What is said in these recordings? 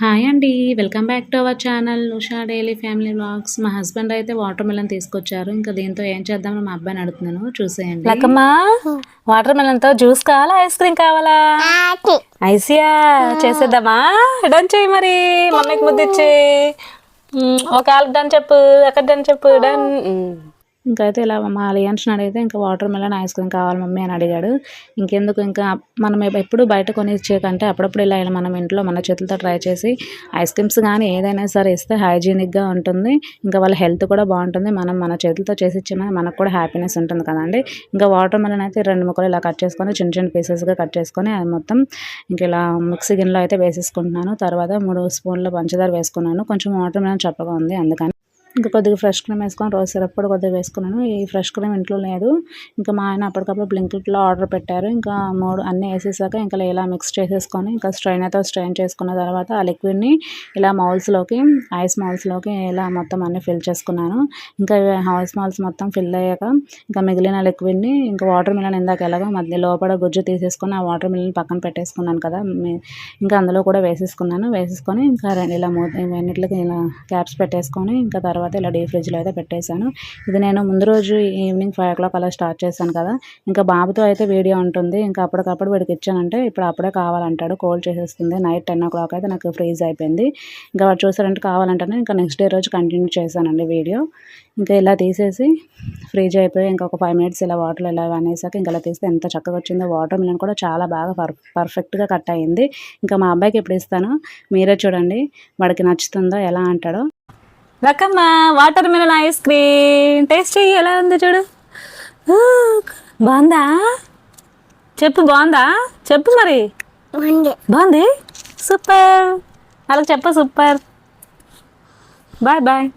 Hi అండి. Welcome back to our channel Usha daily family blogs మా husband అయితే water melon తీసుకొచ్చారు. ఇంకా దీంతో ఏం చేద్దామని మా అబ్బాయిని అడుగుతున్నాను. చూసేయండి. లక్కమ్మా వాటర్ మిలన్తో జ్యూస్ కావాలా? ఐస్ క్రీమ్ కావాలా? ఐసియా చేసేద్దామా? డన్ చేయి మరి. మమ్మీకి ముద్దిచ్చి ఒక ఆల్ డన్ చెప్పు ఎక్కడ డన్ చెప్పు డన్. ఇంకా అయితే ఇలా మా అలియన్స్ని అడిగితే ఇంకా వాటర్ మిలన్ ఐస్ క్రీమ్ కావాలి మమ్మీ అని అడిగాడు. ఇంకెందుకు ఇంకా మనం ఎప్పుడు బయట కొనిచ్చే కంటే అప్పుడప్పుడు ఇలా ఇలా మనం ఇంట్లో మన చేతులతో ట్రై చేసి ఐస్ క్రీమ్స్ కానీ ఏదైనా సరే ఇస్తే హైజీనిక్గా ఉంటుంది. ఇంకా వాళ్ళ హెల్త్ కూడా బాగుంటుంది. మనం మన చేతులతో చేసి ఇచ్చిన మనకు కూడా హ్యాపీనెస్ ఉంటుంది కదండి. ఇంకా వాటర్ మిలన్ అయితే రెండు ముక్కలు ఇలా కట్ చేసుకొని చిన్న చిన్న పీసెస్గా కట్ చేసుకొని అది మొత్తం ఇంక ఇలా మిక్సీ గిన్నెలో అయితే వేసేసుకుంటున్నాను. తర్వాత మూడు స్పూన్ల పంచదార వేసుకున్నాను. కొంచెం వాటర్ మిలన్ చప్పగా ఉంది. అందుకని ఇంకా కొద్దిగా ఫ్రెష్ క్రీమ్ వేసుకొని రోజు సిరప్ కూడా కొద్దిగా వేసుకున్నాను. ఈ ఫ్రెష్ క్రీమ్ ఇంట్లో లేదు. ఇంకా మా ఆయన అప్పటికప్పుడు బ్లింకిట్లో ఆర్డర్ పెట్టారు. ఇంకా మూడు అన్నీ వేసేసాక ఇంకా ఇలా మిక్స్ చేసేసుకొని ఇంకా స్ట్రైనర్తో స్ట్రైన్ చేసుకున్న తర్వాత ఆ లిక్విడ్ని ఇలా మౌల్స్లోకి ఐస్ మౌల్స్లోకి ఇలా మొత్తం అన్నీ ఫిల్ చేసుకున్నాను. ఇంకా ఐస్ మౌల్స్ మొత్తం ఫిల్ అయ్యాక ఇంకా మిగిలిన లిక్విడ్ని ఇంకా వాటర్ మిలన్ ఇందాక ఎలాగో మధ్య లోపల గుజ్జు తీసేసుకొని ఆ వాటర్ మిలన్ పక్కన పెట్టేసుకున్నాను కదా. ఇంకా అందులో కూడా వేసేసుకున్నాను. వేసేసుకొని ఇంకా రెండు ఇలా మూత ఇవన్నిటికి ఇలా క్యాప్స్ పెట్టేసుకొని ఇంకా తర్వాత ఇలా డీ ఫ్రిడ్జ్లో అయితే పెట్టేశాను. ఇది నేను ముందు రోజు ఈవినింగ్ ఫైవ్ ఓ క్లాక్ అలా స్టార్ట్ చేశాను కదా. ఇంకా బాబుతో అయితే వీడియో ఉంటుంది. ఇంకా అప్పటికప్పుడు వీడికి ఇచ్చానంటే ఇప్పుడు అప్పుడే కావాలంటాడు. కోల్డ్ చేసేస్తుంది. నైట్ టెన్ ఓ క్లాక్ అయితే నాకు ఫ్రీజ్ అయిపోయింది. ఇంకా వాడు చూసారంటే కావాలంటేనే ఇంకా నెక్స్ట్ డే రోజు కంటిన్యూ చేశానండి వీడియో. ఇంకా ఇలా తీసేసి ఫ్రీజ్ అయిపోయి ఇంకా ఒక ఫైవ్ మినిట్స్ ఇలా వాటర్లో ఇలా అనేసాక ఇంకా ఇలా తీస్తే ఎంత చక్కగా వచ్చిందో. వాటర్ మిలన్ కూడా చాలా బాగా పర్ పర్ఫెక్ట్గా కట్ అయ్యింది ఇంకా మా అబ్బాయికి ఇప్పుడు ఇస్తాను? మీరే చూడండి. వాడికి నచ్చుతుందో ఎలా అంటాడో. Lakkamma watermelon ice cream taste ఎలా ఉంది చూడు? బాగుందా? చెప్పు బాగుందా? చెప్పు మరి. బాగుంది. సూపర్. వాళ్ళకి చెప్పు super. Bye bye.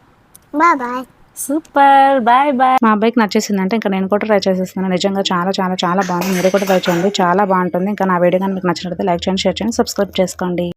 Bye bye. Super bye bye. మా అబ్బాయికి నచ్చేసింది అంటే ఇంకా నేను కూడా ట్రై చేసేస్తాను. నిజంగా చాలా చాలా చాలా బాగుంది. మీరు కూడా ట్రై చేయండి. చాలా బాగుంటుంది. ఇంకా నా వీడియో కానీ మీకు నచ్చినట్లయితే లైక్ చేయండి షేర్ చేయండి సబ్స్క్రైబ్ చేసుకోండి.